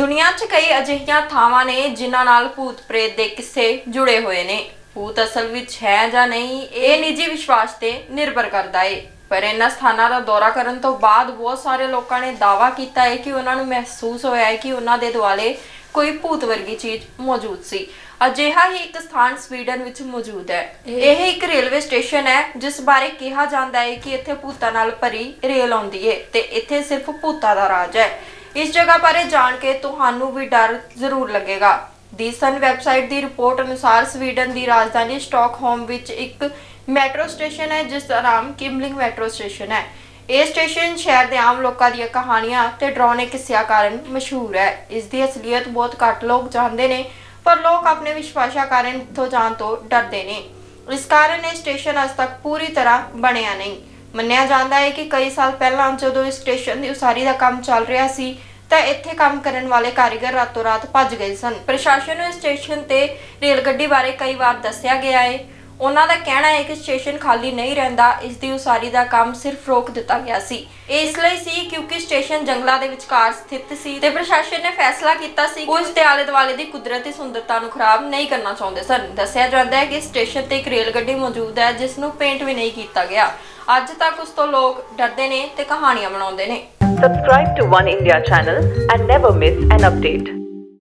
ਦੁਨੀਆ 'ਚ ਕਈ ਅਜਿਹੀਆਂ ਥਾਵਾਂ ਨੇ ਜਿਨ੍ਹਾਂ ਨਾਲ ਭੂਤ ਪ੍ਰੇਤ ਦੇ ਕਿੱਸੇ ਜੁੜੇ ਹੋਏ ਨੇ। ਭੂਤ ਅਸਲ ਵਿੱਚ ਹੈ ਜਾਂ ਨਹੀਂ ਇਹ ਨਿੱਜੀ ਵਿਸ਼ਵਾਸ ਤੇ ਨਿਰਭਰ ਕਰਦਾ ਏ। ਪਰ ਇਹਨਾਂ ਸਥਾਨਾਂ ਦਾ ਦੌਰਾ ਕਰਨ ਤੋਂ ਬਾਅਦ ਬਹੁਤ ਸਾਰੇ ਲੋਕਾਂ ਨੇ ਦਾਅਵਾ ਕੀਤਾ ਹੈ ਕਿ ਉਹਨਾਂ ਨੂੰ ਮਹਿਸੂਸ ਹੋਇਆ ਹੈ ਕਿ ਉਹਨਾਂ ਦੇ ਦੁਆਲੇ ਕੋਈ ਭੂਤ ਵਰਗੀ ਚੀਜ਼ ਮੌਜੂਦ ਸੀ। ਅਜਿਹਾ ਹੀ ਇੱਕ ਸਥਾਨ ਸਵੀਡਨ ਵਿੱਚ ਮੌਜੂਦ ਹੈ। ਇਹ ਇੱਕ ਰੇਲਵੇ ਸਟੇਸ਼ਨ ਹੈ ਜਿਸ ਬਾਰੇ ਕਿਹਾ ਜਾਂਦਾ ਹੈ ਕਿ ਇੱਥੇ ਭੂਤਾਂ ਨਾਲ ਭਰੀ ਰੇਲ ਆਉਂਦੀ ਹੈ ਤੇ ਇੱਥੇ ਸਿਰਫ ਭੂਤਾਂ ਦਾ ਰਾਜ ਹੈ। ਇਸ ਜਗ੍ਹਾ ਬਾਰੇ ਜਾਣ ਕੇ ਤੁਹਾਨੂੰ ਵੀ ਡਰ ਜ਼ਰੂਰ ਲੱਗੇਗਾ। ਦੀ ਸਨ ਵੈਬਸਾਈਟ ਦੀ ਰਿਪੋਰਟ ਅਨੁਸਾਰ ਸਵੀਡਨ ਦੀ ਰਾਜਧਾਨੀ ਸਟਾਕਹੋਮ ਵਿੱਚ ਇੱਕ ਮੈਟਰੋ ਸਟੇਸ਼ਨ ਹੈ, ਜਿਸ ਦਾ ਨਾਮ ਕਿਮਲਿੰਗ ਮੈਟਰੋ ਸਟੇਸ਼ਨ ਹੈ। ਇਹ ਸਟੇਸ਼ਨ ਸ਼ਹਿਰ ਦੇ ਆਮ ਲੋਕਾਂ ਦੀਆਂ ਕਹਾਣੀਆਂ ਤੇ ਡਰਾਉਣੇ ਕਿੱਸਿਆਂ ਕਾਰਨ ਮਸ਼ਹੂਰ ਹੈ। ਇਸ ਦੀ ਅਸਲੀਅਤ ਬਹੁਤ ਘੱਟ ਲੋਕ ਜਾਣਦੇ ਨੇ, ਪਰ ਲੋਕ ਆਪਣੇ ਵਿਸ਼ਵਾਸਾਂ ਕਾਰਨ ਇੱਥੋਂ ਜਾਣ ਤੋਂ ਡਰਦੇ ਨੇ। ਇਸ ਕਾਰਨ ਇਹ ਸਟੇਸ਼ਨ ਅਜ ਤੱਕ ਪੂਰੀ ਤਰ੍ਹਾਂ ਬਣਿਆ ਨਹੀਂ। ਮੰਨਿਆ ਜਾਂਦਾ ਹੈ ਕਿ ਕਈ ਸਾਲ ਪਹਿਲਾਂ ਜਦੋਂ ਇਸ ਸਟੇਸ਼ਨ ਦੀ ਉਸਾਰੀ ਦਾ ਕੰਮ ਚੱਲ ਰਿਹਾ ਸੀ, ਤਾਂ ਇੱਥੇ ਕੰਮ ਕਰਨ ਵਾਲੇ ਕਾਰੀਗਰ ਰਾਤੋਂ ਰਾਤ ਭੱਜ ਗਏ ਸਨ। ਪ੍ਰਸ਼ਾਸਨ ਨੂੰ ਇਸ ਸਟੇਸ਼ਨ ਤੇ ਰੇਲ ਗੱਡੀ ਬਾਰੇ ਕਈ ਵਾਰ ਦੱਸਿਆ ਗਿਆ ਹੈ। ਉਹਨਾਂ ਦਾ ਕਹਿਣਾ ਹੈ ਕਿ ਸਟੇਸ਼ਨ ਖਾਲੀ ਨਹੀਂ ਰਹਿੰਦਾ, ਇਸ ਦੀ ਉਸਾਰੀ ਦਾ ਕੰਮ ਸਿਰਫ ਰੋਕ ਦਿੱਤਾ ਗਿਆ ਸੀ। ਇਹ ਇਸ ਲਈ ਸੀ ਕਿਉਂਕਿ ਸਟੇਸ਼ਨ ਜੰਗਲਾਂ ਦੇ ਵਿਚਕਾਰ ਸਥਿਤ ਸੀ ਤੇ ਪ੍ਰਸ਼ਾਸਨ ਨੇ ਫੈਸਲਾ ਕੀਤਾ ਸੀ ਕਿ ਉਸ ਦੇ ਆਲੇ ਦੁਆਲੇ ਦੀ ਕੁਦਰਤੀ ਸੁੰਦਰਤਾ ਨੂੰ ਖਰਾਬ ਨਹੀਂ ਕਰਨਾ ਚਾਹੁੰਦੇ ਸਨ। ਦੱਸਿਆ ਜਾਂਦਾ ਹੈ ਕਿ ਸਟੇਸ਼ਨ ਤੇ ਇੱਕ ਰੇਲ ਗੱਡੀ ਮੌਜੂਦ ਹੈ, ਜਿਸ ਨੂੰ ਪੇਂਟ ਵੀ ਨਹੀਂ ਕੀਤਾ ਗਿਆ। ਅੱਜ ਤੱਕ ਉਸ ਤੋਂ ਲੋਕ ਡਰਦੇ ਨੇ ਤੇ ਕਹਾਣੀਆਂ ਬਣਾਉਂਦੇ ਨੇ Subscribe to One India channel and never miss an update.